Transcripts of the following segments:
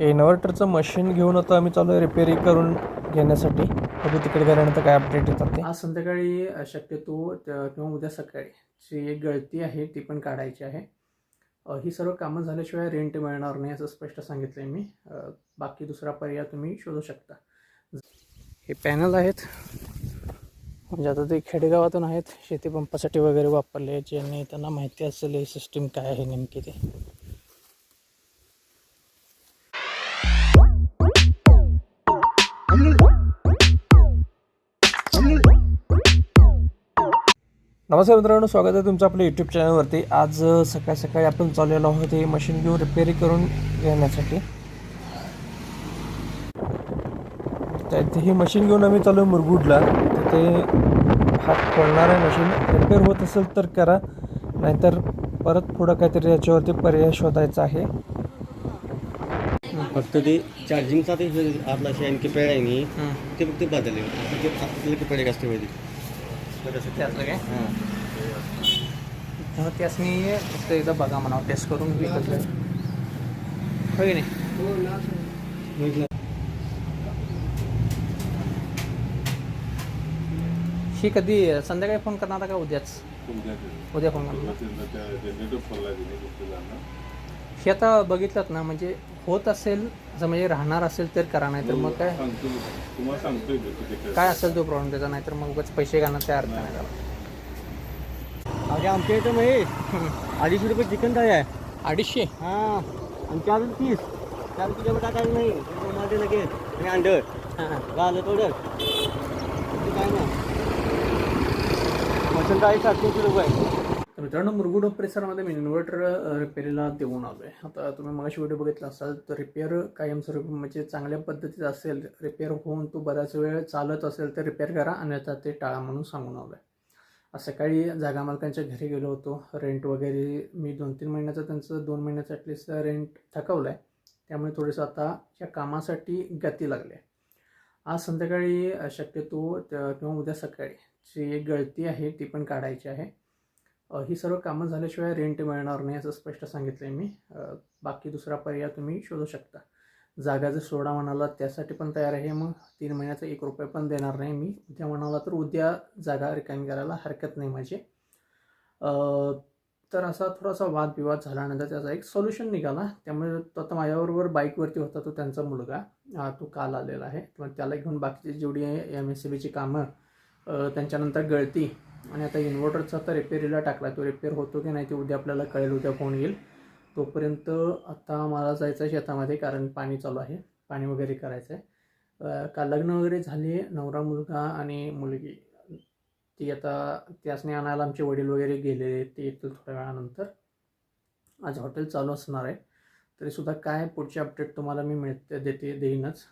इन्व्हर्टरचं machine घेऊन आता आम्ही चालू आहे रिपेअरिंग करून घेण्यासाठी. बघू तिकडे गेल्यानंतर काय अपडेट येतात ते. आज संध्याकाळी शक्यतो किंवा उद्या सकाळी जी एक गळती आहे ती पण काढायची आहे. ही सर्व कामं झाल्याशिवाय रेंट मिळणार नाही असं स्पष्ट सांगितलं आहे मी बाकी दुसरा पर्याय तुम्ही शोधू शकता. हे पॅनल आहेत. म्हणजे आता ते खेडेगावातून आहेत. शेती पंपासाठी वगैरे वापरले ज्यांनी त्यांना माहिती असेल ही सिस्टीम काय आहे नेमकी ते. नमस्कार मित्रांनो स्वागत आहे तुमचं आपल्या यूट्यूब चॅनलवरती आज सकाळी सकाळी आपण चाललेलो आहोत हे मशीन घेऊन रिपेअरिंग करून घेण्यासाठी. तर ही मशीन घेऊन आम्ही चालू आहे मुरगुडला. तिथे हात खोलणार आहे मशीन रिपेअर होत असेल तर करा. नाहीतर परत पुढं काहीतरी याच्यावरती पर्याय शोधायचा आहे. फक्त ते चार्जिंगचा ते आपला शेण की पेड आहे नी ते फक्त बदलले. ते आपल्याला की पेड असते माहिती त्यातलं काय? हां. मग त्यासनी फक्त एकदा बघा म्हणावं टेस्ट करून विकत होय की नाही? ही कधी संध्याकाळी फोन करणार का उद्याच? उद्या फोन करणार. हे आता बघितलं ना म्हणजे होत असेल असं म्हणजे राहणार असेल तर करा नाही तर मग काय? तुम्हाला सांगतोय मी किती काय. काय असेल तो प्रॉब्लेम त्याचा नाही तर मग उगाच पैसे घालणार त्या अर्थ नाही त्याला. अरे आमच्या इथं मग अडीचशे रुपये चिकन थाळी आहे. अडीचशे? हां आणि चार पीस चार पीस टाकायचं नाही? मध्ये लगेच आणि अंडर हां झालं थोडं ते काय ना मटन थाळी सातशे रुपये. मित्रांनो मुरगुड परिसरामध्ये मी इन्व्हर्टर रिपेअरीला देऊन आलो आहे आता तुम्ही मगाशी व्हिडिओ बघितला असाल तर रिपेअर कायमस्वरूपी म्हणजे चांगल्या पद्धतीचं असेल रिपेअर होऊन तो बराच वेळ चालत असेल तर रिपेअर करा अन्यथा ते टाळा म्हणून सांगून आलो आहे आज सकाळी जागा मालकांच्या घरी गेलो होतो. रेंट वगैरे मी दोन तीन महिन्याचं त्यांचं दोन महिन्याचं ॲटलिस्ट रेंट थकवलं आहे त्यामुळे थोडंसं आता या कामासाठी गती लागली आहे आज संध्याकाळी शक्यतो किंवा उद्या सकाळी जी एक गळती आहे ती पण काढायची आहे. ही सर्व कामं झाल्याशिवाय रेंट मिळणार नाही असं स्पष्ट सांगितलं आहे मी बाकी दुसरा पर्याय तुम्ही शोधू शकता. जागा जर सोडा म्हणाला त्यासाठी पण तयार आहे. मग तीन महिन्याचा एक रुपये पण देणार नाही मी. उद्या म्हणाला तर उद्या जागा रिकामी करायला हरकत नाही माझी. तर असा थोडासा वादविवाद झाल्यानंतर त्याचा एक सोल्युशन निघाला. त्यामुळे तो आता माझ्याबरोबर बाईकवरती होता तो त्यांचा मुलगा. तो काल आलेला आहे. त्याला घेऊन बाकीची जेवढी एम एस सी बीची कामं त्यांच्यानंतर गळती आणि आता इन्व्हर्टरचा तर रिपेअरीला टाकला. तो रिपेअर होतो की नाही ते उद्या आपल्याला कळेल उद्या फोन येईल. तोपर्यंत आता मला जायचं आहे शेतामध्ये कारण पाणी चालू आहे. पाणी वगैरे करायचं आहे. का लग्न वगैरे झाले नवरा मुलगा आणि मुलगी. ती आता त्यासने आणायला आमचे वडील वगैरे गेले ते येतील थोड्या वेळानंतर. आज हॉटेल चालू असणार आहे. तरीसुद्धा काय पुढचे अपडेट तुम्हाला मी मिळते देते देईनच.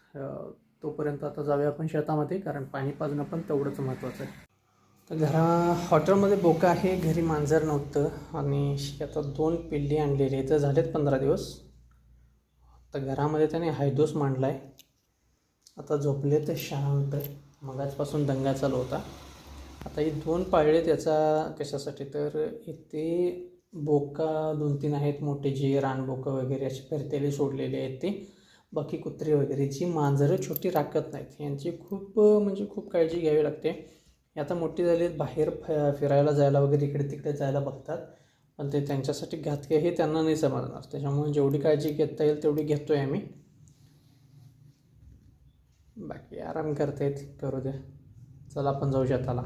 तोपर्यंत आता जाऊया आपण शेतामध्ये कारण पाणी पाजणं पण तेवढंच महत्त्वाचं आहे. तर घरा हॉटेलमध्ये बोका आहे घरी मांजर नव्हतं आणि आता दोन पिल्ली आणलेली तर झालेत पंधरा दिवस. तर घरामध्ये त्याने हायदोस मांडला आहे आता झोपले ते शांत मगाचपासून दंगा चालू होता. आता ही दोन पाळले त्याचा कशासाठी? तर इथे बोका दोन तीन आहेत मोठे जे रानबोकं वगैरे असे फिरतेले सोडलेले आहेत ते. बाकी कुत्रे वगैरे. जी मांजरं छोटी राखत नाहीत यांची खूप म्हणजे खूप काळजी घ्यावी लागते. आता मोठी झाली आहेत बाहेर फ फिरायला जायला वगैरे इकडे तिकडे जायला बघतात. पण ते त्यांच्यासाठी घातके हे त्यांना नाही समजणार. त्याच्यामुळे जेवढी काळजी घेता येईल तेवढी घेतो आहे आम्ही. बाकी आराम करतायत करू दे. चला आपण जाऊ शेताला.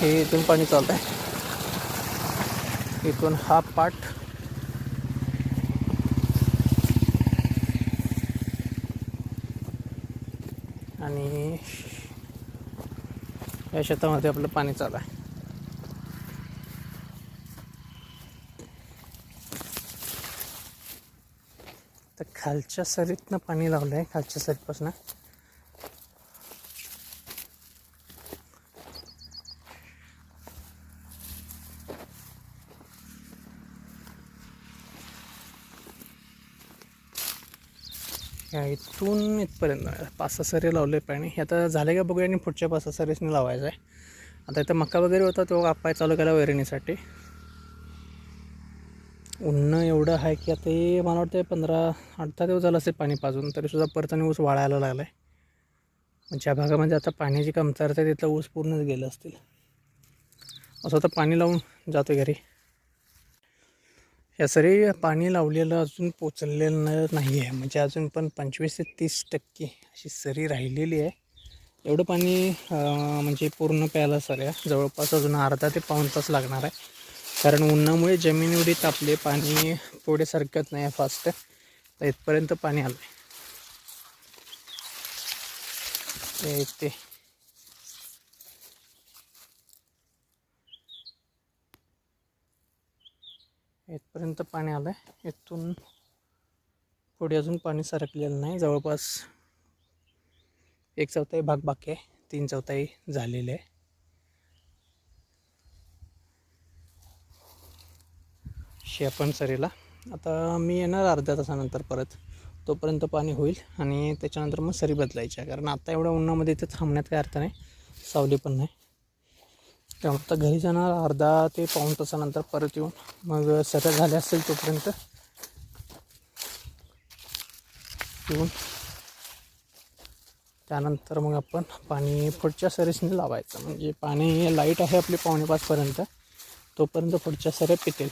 हे इथून पाणी चालत आहे इथून हा पाठ. आणि या शेतामध्ये आपलं पाणी चालू आहे. तर खालच्या सरीतनं पाणी लावलं आहे खालच्या सरीपासून. इथून इथपर्यंत पाच सहा सरे लावले पाणी. हे आता झाले का बघूया आणि पुढच्या पाच सहा सरीसने लावायचं आहे. आता इथं मका वगैरे होता तो कापाय चालू केला वैरणीसाठी. उन्हं एवढं आहे की आता हे मला वाटतं पंधरा आठ दहा दिवस झालं असेल पाणी पाजून तरीसुद्धा परत आणि ऊस वाळायला लागला आहे ज्या भागामध्ये आता पाण्याची कमतरता आहे तिथं ऊस पूर्णच गेलं असतील. असं आता पाणी लावून जातो घरी. या सरी पाणी लावलेलं अजून पोचलेलं नाही आहे. म्हणजे अजून पण पंचवीस ते तीस टक्के अशी सरी राहिलेली आहे. एवढं पाणी म्हणजे पूर्ण प्यायला सऱ्या. जवळपास अजून अर्धा ते पाऊण तास लागणार आहे. कारण उन्हामुळे जमीन एवढी तापली पाणी पुढे सरकत नाही आहे फास्ट तर इथपर्यंत पाणी आलं आहे ते इथपर्यंत पाणी आलं आहे इथून पुढे अजून पाणी सरकलेलं नाही. जवळपास एक चौथाई भाग बाकी आहे. तीन चौथाई झालेले आहे. शेपण सरीला आता मी येणार अर्ध्या तासानंतर परत. तोपर्यंत पाणी होईल आणि त्याच्यानंतर मग सरी बदलायची आहे. कारण आता एवढ्या उन्हामध्ये इथे थांबण्यात काही अर्थ नाही. सावली पण नाही. त्या घरी जाणार अर्धा ते पाऊण तासानंतर परत येऊन मग सऱ्या झाल्या असेल तोपर्यंत येऊन. त्यानंतर मग आपण पाणी पुढच्या सरीसने लावायचं. म्हणजे पाणी लाइट आहे आपली पावणेपाचपर्यंत तोपर्यंत पुढच्या सऱ्या पितील.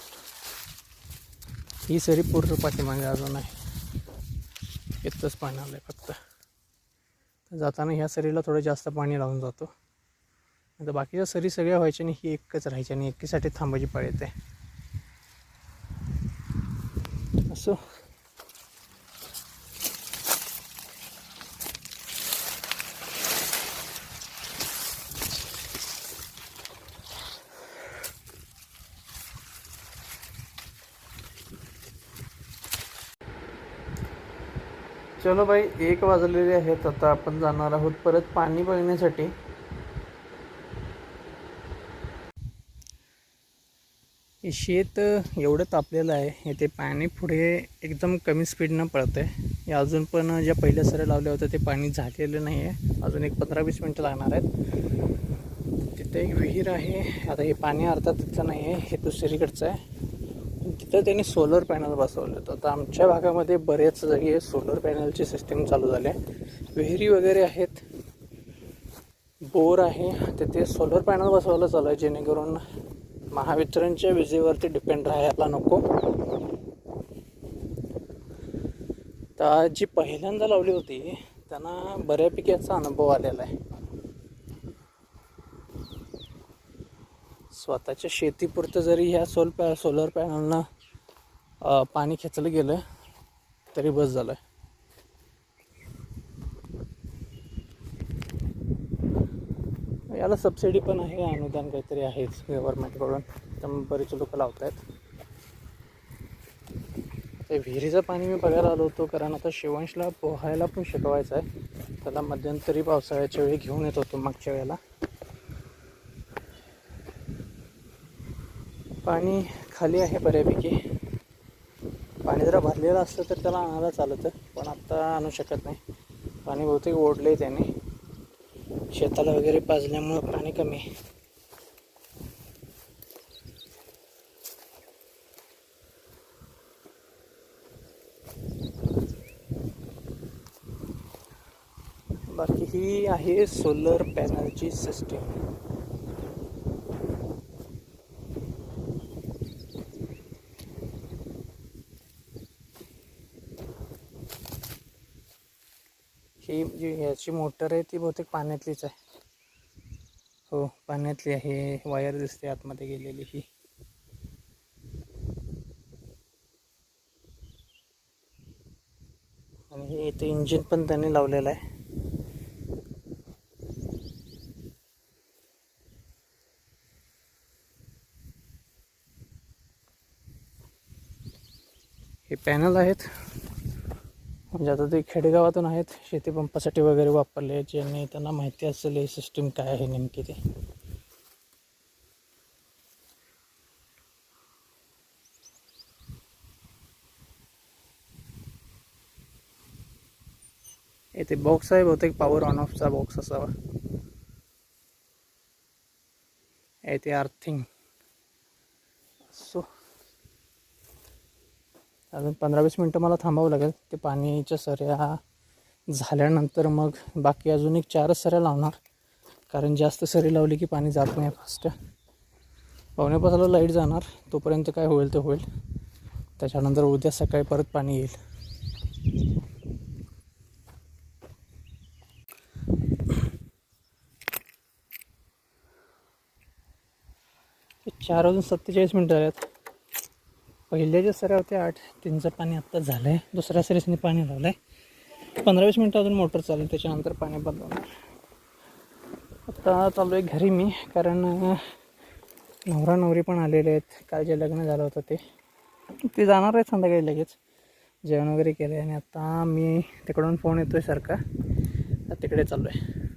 ही सरी पूर्ण पाठीमागे अजून आहे. इतकंच पाणी आलं आहे फक्त. जाताना ह्या सरीला थोडं जास्त पाणी लावून जातो. आता बाकीच्या सरी सगळ्या व्हायच्या आणि ही एकच राहायची आणि एकीसाठी थांबायची पाळी येते. असो. चलो भाई एक वाजलेले आहेत आता आपण जाणार आहोत परत पाणी बघण्यासाठी. शेत एवढं तापलेलं आहे. हे ते पाणी पुढे एकदम कमी स्पीडनं पळत आहे हे अजून पण ज्या पहिल्या सऱ्या लावल्या होत्या ते पाणी झालेलं नाही आहे अजून एक पंधरा वीस मिनटं लागणार आहेत. तिथे एक विहीर आहे. आता हे पाणी अर्थात तिथं नाही आहे हे दुसरीकडचं आहे. तिथं त्यांनी सोलर पॅनल बसवले होतं. आता आमच्या भागामध्ये बरेच जागी सोलर पॅनलची सिस्टीम चालू झाली आहे. विहिरी वगैरे आहेत. बोर आहे. तिथे सोलर पॅनल बसवलं चालू आहे जेणेकरून महावितरणच्या विजेवरती डिपेंड राहायला नको. तर जी पहिल्यांदा लावली होती त्यांना बऱ्यापैकी याचा अनुभव आलेला आहे. स्वतःच्या शेतीपुरतं जरी ह्या सोल पॅ सोलर पॅनलनं पाणी खेचलं गेलं तरी बस झालं. आहे याला सबसिडी पण आहे अनुदान काहीतरी आहेच गव्हर्नमेंटकडून त्यामुळे बरेच लोक लावत आहेत ते विहिरीचं पाणी मी बघायला आलो होतो कारण आता शिवांशला पोहायला पण शिकवायचं आहे. त्याला मध्यंतरी पावसाळ्याच्या वेळी घेऊन येत होतो मागच्या वेळेला. पाणी खाली आहे बऱ्यापैकी. पाणी जरा भरलेलं असतं तर त्याला आणायला चालतं पण आत्ता आणू शकत नाही. पाणी बहुतेक ओढलं त्याने. शेताला वगैरे पाजल्यामुळं पाणी कमी आहे. बाकी ही आहे सोलर पॅनलची सिस्टीम ही जी ह्याची मोटर आहे ती बहुतेक पाण्यातलीच आहे. हो पाण्यातली आहे. वायर दिसते आतमध्ये गेलेली ही. आणि हे इथे इंजिन पण त्यांनी लावलेलं आहे. हे पॅनल आहेत. म्हणजे आता ते खेडेगावातून आहेत शेती पंपासाठी वगैरे वापरले ज्यांनी त्यांना माहिती असेल ही सिस्टीम काय आहे नेमकी ते. येथे बॉक्स आहे बहुतेक पॉवर ऑन ऑफचा बॉक्स असावा. येथे अर्थिंग सो अजून पंधरा वीस मिनटं मला थांबावं लागेल. ते पाणीच्या सऱ्या झाल्यानंतर मग बाकी अजून एक चारच सऱ्या लावणार. कारण जास्त सरी लावली की पाणी जात नाही फास्ट पावणेपाचला लाइट जाणार. तोपर्यंत काय होईल ते होईल. त्याच्यानंतर उद्या सकाळी परत पाणी येईल. चार वाजून सत्तेचाळीस मिनटं झाल्यात पहिल्या जे सऱ्या होत्या आठ त्यांचं पाणी आत्ता झालं आहे दुसऱ्या सरीसने पाणी लावलं आहे पंधरा वीस मिनटं अजून मोटर चालेल त्याच्यानंतर पाणी बंद होणार चालू आहे घरी मी कारण नवरा नवरी पण आलेले आहेत. काल जे लग्न झालं होतं ते. ते जाणार आहेत संध्याकाळी लगेच. जेवण वगैरे केलं आहे आणि आत्ता मी तिकडून फोन येतो आहे सारखा तिकडे चाललो आहे